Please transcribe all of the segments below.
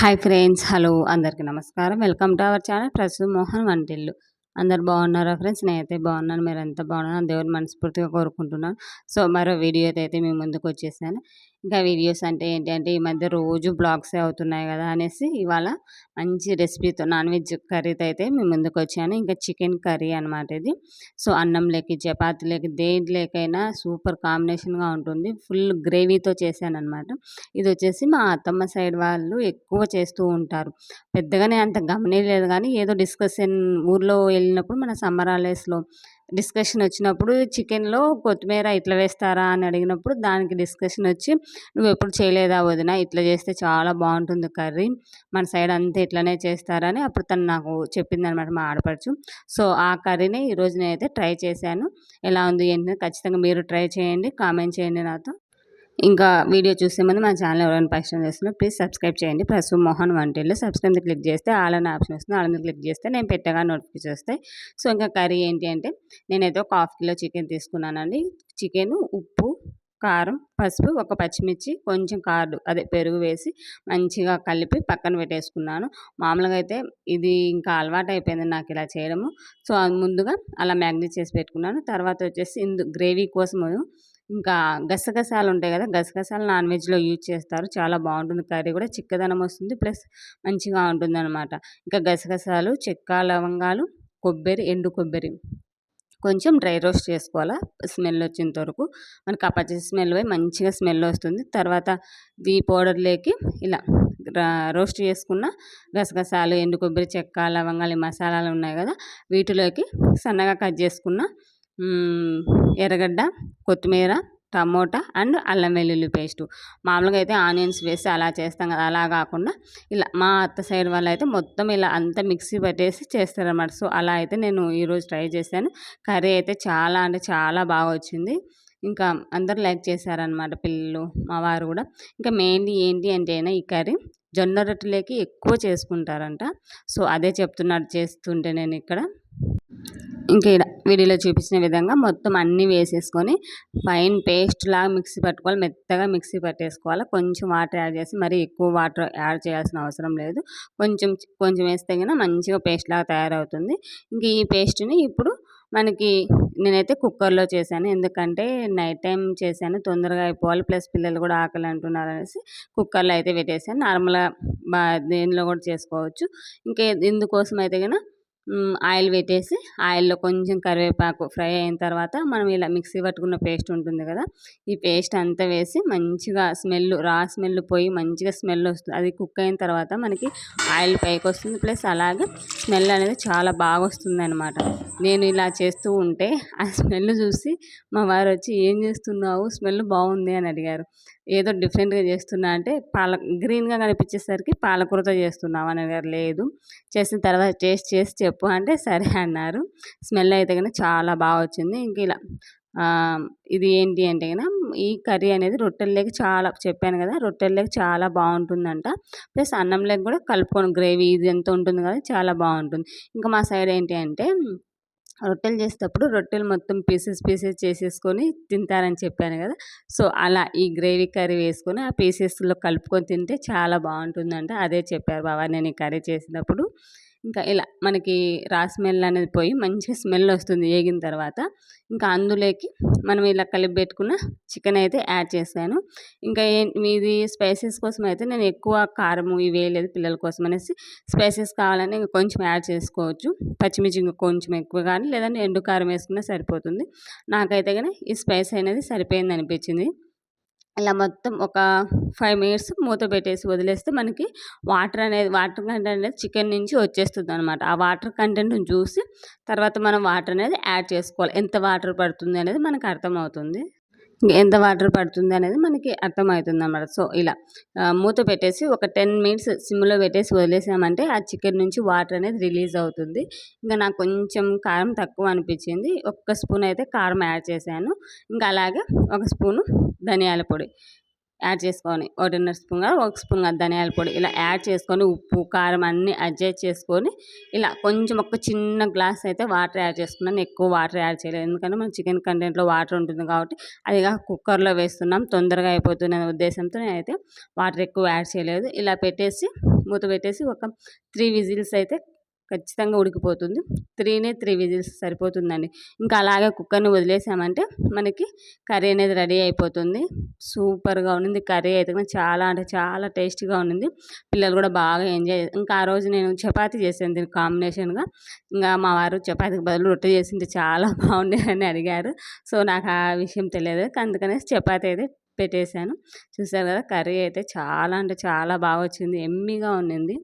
Hi friends hello అందరికీ నమస్కారం. Welcome to our channel Prasu Mohan వంటిల్లు. అందరు బాగున్నారా ఫ్రెండ్స్? నేనైతే బాగున్నాను. మీరు ఎంత బాగున్నాను దేవుని మనస్ఫూర్తిగా కోరుకుంటున్నాను సో మరో వీడియో అయితే మేము ముందుకు వచ్చేసాను. ఇంకా వీడియోస్ అంటే ఏంటంటే ఈ మధ్య రోజు బ్లాగ్స్ అవుతున్నాయి కదా అనేసి ఇవాళ మంచి రెసిపీతో నాన్ వెజ్ కర్రీతో అయితే మేము ముందుకు వచ్చాను. ఇంకా చికెన్ కర్రీ అనమాట ఇది. సో అన్నం లేక చపాతి లేక దేని లేకైనా సూపర్ కాంబినేషన్గా ఉంటుంది. ఫుల్ గ్రేవీతో చేశాను అనమాట ఇది వచ్చేసి మా అత్తమ్మ సైడ్ వాళ్ళు ఎక్కువ చేస్తూ ఉంటారు. పెద్దగానే అంత గమనిలేదు కానీ ఏదో డిస్కషన్ ఊర్లో వెళ్ళినప్పుడు మన సమ్మర్ హాలిడేస్లో డిస్కషన్ వచ్చినప్పుడు చికెన్లో కొత్తిమీర ఇట్లా వేస్తారా అని అడిగినప్పుడు దానికి డిస్కషన్ వచ్చి నువ్వు ఎప్పుడు చేయలేదా వదిన? ఇట్లా చేస్తే చాలా బాగుంటుంది కర్రీ. మన సైడ్ అంతా ఇట్లనే చేస్తారని అప్పుడు తను నాకు చెప్పింది అనమాట మా ఆడపడుచు. సో ఆ కర్రీని ఈరోజు నేనైతే ట్రై చేశాను. ఎలా ఉంది ఏంటి ఖచ్చితంగా మీరు ట్రై చేయండి కామెంట్ చేయండి నాతో. ఇంకా వీడియో చూసే ముందు మా ఛానల్ ఎవరైనా పరిచయం చేస్తున్నా ప్లీజ్ సబ్స్క్రైబ్ చేయండి. ప్రస్తుతం మోహన్ వంటిల్లు సబ్స్క్రైబ్ క్లిక్ చేస్తే ఆల్ అనే ఆప్షన్ వస్తుంది. ఆల్ క్లిక్ చేస్తే నేను పెట్టగా నోటిఫికేషన్ వస్తాయి. సో ఇంకా కర్రీ ఏంటి అంటే నేనైతే ఒక హాఫ్ కిలో చికెన్ తీసుకున్నానండి. చికెన్ ఉప్పు కారం పసుపు ఒక పచ్చిమిర్చి కొంచెం కారు అదే పెరుగు వేసి మంచిగా కలిపి పక్కన పెట్టేసుకున్నాను. మామూలుగా అయితే ఇది ఇంకా అలవాటు అయిపోయింది నాకు ఇలా చేయడము. సో ముందుగా అలా మ్యాగ్నేట్ చేసి పెట్టుకున్నాను. తర్వాత వచ్చేసి ఇందు గ్రేవీ కోసము ఇంకా గసగసాలు ఉంటాయి కదా! గసగసాలు నాన్ వెజ్లో యూజ్ చేస్తారు. చాలా బాగుంటుంది. కర్రీ కూడా చిక్కదనం వస్తుంది. ప్లస్ మంచిగా ఉంటుంది అనమాట ఇంకా గసగసాలు చెక్క లవంగాలు కొబ్బరి ఎండు కొబ్బరి. కొంచెం డ్రై రోస్ట్ చేసుకోవాలా? స్మెల్ వచ్చేంత వరకు. మనకి ఆ పచ్చి స్మెల్ పోయి మంచిగా స్మెల్ వస్తుంది. తర్వాత ఈ పౌడర్లోకి ఇలా రోస్ట్ చేసుకున్న గసగసాలు ఎండు కొబ్బరి చెక్క లవంగాలు మసాలాలు ఉన్నాయి కదా! వీటిలోకి సన్నగా కట్ చేసుకున్న ఎర్రగడ్డ కొత్తిమీర టమోటా అండ్ అల్లం వెల్లుల్లి పేస్టు. మామూలుగా అయితే ఆనియన్స్ వేసి అలా చేస్తాం కదా అలా కాకుండా ఇలా మా అత్త సైడ్ వాళ్ళు అయితే మొత్తం ఇలా అంతా మిక్సీ పెట్టేసి చేస్తారన్నమాట. సో అలా అయితే నేను ఈరోజు ట్రై చేశాను. కర్రీ అయితే చాలా అంటే చాలా బాగా వచ్చింది. ఇంకా అందరు లైక్ చేశారనమాట పిల్లలు మా వారు కూడా. ఇంకా మెయిన్లీ ఏంటి అంటే ఈ కర్రీ జొన్న రొట్టెలకి ఎక్కువ చేసుకుంటారంట. సో అదే చెప్తున్నాడు చేస్తుంటే నేను ఇక్కడ. ఇంకా వీడియోలో చూపించిన విధంగా మొత్తం అన్నీ వేసేసుకొని ఫైన్ పేస్ట్ లాగా మిక్సీ పట్టుకోవాలి మెత్తగా మిక్సీ పట్టేసుకోవాలి. కొంచెం వాటర్ యాడ్ చేసి మరీ ఎక్కువ వాటర్ యాడ్ చేయాల్సిన అవసరం లేదు. కొంచెం కొంచెం వేస్తే కన్నా మంచిగా పేస్ట్ లాగా తయారవుతుంది. ఇంక ఈ పేస్ట్ని ఇప్పుడు మనకి నేనైతే కుక్కర్లో చేశాను. ఎందుకంటే నైట్ టైం చేశాను తొందరగా అయిపోవాలి. ప్లస్ పిల్లలు కూడా ఆకలి అంటున్నారు అనేసి కుక్కర్లో అయితే పెట్టేసాను నార్మల్గా బా దేనిలో కూడా చేసుకోవచ్చు. ఇంకా ఇందుకోసం అయితే కన్నా ఆయిల్ పెట్టేసి ఆయిల్లో కొంచెం కరివేపాకు ఫ్రై అయిన తర్వాత మనం ఇలా మిక్సీ పట్టుకున్న పేస్ట్ ఉంటుంది కదా ఈ పేస్ట్ అంతా వేసి మంచిగా స్మెల్ రా స్మెల్ పోయి మంచిగా స్మెల్ వస్తుంది. అది కుక్ అయిన తర్వాత మనకి ఆయిల్ పైకి వస్తుంది. ప్లస్ అలాగే స్మెల్ అనేది చాలా బాగా వస్తుంది అనమాట నేను ఇలా చేస్తూ ఉంటే ఆ స్మెల్ చూసి మా వారు వచ్చి ఏం చేస్తున్నావు? స్మెల్ బాగుంది అని అడిగారు. ఏదో డిఫరెంట్గా చేస్తున్నా అంటే పాల గ్రీన్గా కనిపించేసరికి పాలకూరతో చేస్తున్నావు అని అడిగారు లేదు చేసిన తర్వాత టేస్ట్ చేసి చెప్పు అంటే సరే అన్నారు. స్మెల్ అయితే కానీ చాలా బాగా వచ్చింది. ఇంక ఇలా ఇది ఏంటి అంటే కనుక ఈ కర్రీ అనేది రొట్టెల్లోకి చాలా చెప్పాను కదా రొట్టెల్లోకి చాలా బాగుంటుందంట. ప్లస్ అన్నంలోకి కూడా కలుపుకొని గ్రేవీ ఇది ఎంత ఉంటుంది కదా చాలా బాగుంటుంది. ఇంకా మా సైడ్ ఏంటి అంటే రొట్టెలు చేసేటప్పుడు రొట్టెలు మొత్తం పీసెస్ పీసెస్ చేసేసుకొని తింటారని చెప్పాను కదా. సో అలా ఈ గ్రేవీ కర్రీ వేసుకొని ఆ పీసెస్లో కలుపుకొని తింటే చాలా బాగుంటుందంట. అదే చెప్పారు బాబా నేను ఈ కర్రీ చేసినప్పుడు. ఇంకా ఇలా మనకి రా స్మెల్ అనేది పోయి మంచి స్మెల్ వస్తుంది వేగిన తర్వాత. ఇంకా అందులోకి మనం ఇలా కలిపి పెట్టుకున్న చికెన్ అయితే యాడ్ చేశాను. ఇంకా మీది స్పైసెస్ కోసం అయితే నేను ఎక్కువ కారము ఇవి వేయలేదు పిల్లల కోసం అనేసి స్పైసెస్ కావాలని ఇంకా కొంచెం యాడ్ చేసుకోవచ్చు. పచ్చిమిర్చి ఇంకా కొంచెం ఎక్కువ కానీ లేదంటే ఎండు కారం వేసుకున్నా సరిపోతుంది. నాకైతే కానీ ఈ స్పైస్ అనేది సరిపోయింది అనిపించింది. ఇలా మొత్తం ఒక ఫైవ్ మినిట్స్ మూత పెట్టేసి వదిలేస్తే మనకి వాటర్ అనేది వాటర్ కంటెంట్ అనేది చికెన్ నుంచి వచ్చేస్తుంది అనమాట ఆ వాటర్ కంటెంట్ని చూసి తర్వాత మనం వాటర్ అనేది యాడ్ చేసుకోవాలి. ఎంత వాటర్ పడుతుంది అనేది మనకు అర్థమవుతుంది. ఎంత వాటర్ పడుతుంది అనేది మనకి అర్థమవుతుంది అన్నమాట సో ఇలా మూత పెట్టేసి ఒక టెన్ మినిట్స్ సిమ్లో పెట్టేసి వదిలేసామంటే ఆ చికెన్ నుంచి వాటర్ అనేది రిలీజ్ అవుతుంది. ఇంకా నాకు కొంచెం కారం తక్కువ అనిపించింది. ఒక్క స్పూన్ అయితే కారం యాడ్ చేశాను. ఇంకా అలాగే ఒక స్పూను ధనియాల పొడి. యాడ్ చేసుకొని ఒకటిన్నర స్పూన్గా ఒక స్పూన్గా ధనియాల పొడి ఇలా యాడ్ చేసుకొని ఉప్పు కారం అన్నీ అడ్జస్ట్ చేసుకొని ఇలా కొంచెం ఒక చిన్న గ్లాస్ అయితే వాటర్ యాడ్ చేసుకున్నాను. ఎక్కువ వాటర్ యాడ్ చేయలేదు. ఎందుకంటే మన చికెన్ కంటెంట్లో వాటర్ ఉంటుంది కాబట్టి అదిగా కుక్కర్లో వేస్తున్నాం. తొందరగా అయిపోతున్న ఉద్దేశంతో నేనైతే వాటర్ ఎక్కువ యాడ్ చేయలేదు. ఇలా పెట్టేసి మూత పెట్టేసి ఒక త్రీ విజిల్స్ అయితే ఖచ్చితంగా ఉడికిపోతుంది. త్రీనే త్రీ విజిల్స్ సరిపోతుందండి. ఇంకా అలాగే కుక్కర్ని వదిలేసామంటే మనకి కర్రీ అనేది రెడీ అయిపోతుంది. సూపర్గా ఉండింది కర్రీ అయితే చాలా అంటే చాలా టేస్టీగా ఉండింది పిల్లలు కూడా బాగా ఎంజాయ్ ఇంకా ఆ రోజు నేను చపాతి చేశాను దీనికి కాంబినేషన్గా. ఇంకా మా వారు చపాతీకి బదులు రొట్టె చేసింటే చాలా బాగుండేదని అడిగారు. సో నాకు ఆ విషయం తెలియదు. అందుకనే చపాతి అయితే పెట్టేశాను. చూసారు కదా కర్రీ అయితే చాలా అంటే చాలా బాగా వచ్చింది. ఎమ్మిగా ఉండింది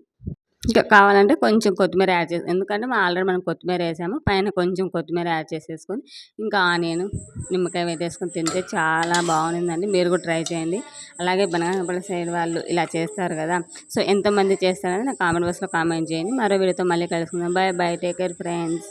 ఇంకా కావాలంటే కొంచెం కొత్తిమీర యాడ్ చేసి ఎందుకంటే మనం ఆల్రెడీ మనం కొత్తిమీర వేసాము. పైన కొంచెం కొత్తిమీర యాడ్ చేసేసుకొని ఇంకా ఆనియన్ నిమ్మకాయ వేసేసుకొని తింటే చాలా బాగుండిందండి మీరు కూడా ట్రై చేయండి. అలాగే బనగానపల్లి సైడ్ వాళ్ళు ఇలా చేస్తారు కదా. సో ఎంతమంది చేస్తారని నాకు కామెంట్ బాక్స్లో కామెంట్ చేయండి. మరో వీడియోతో మళ్ళీ కలుసుకుందాం. Bye bye take care friends.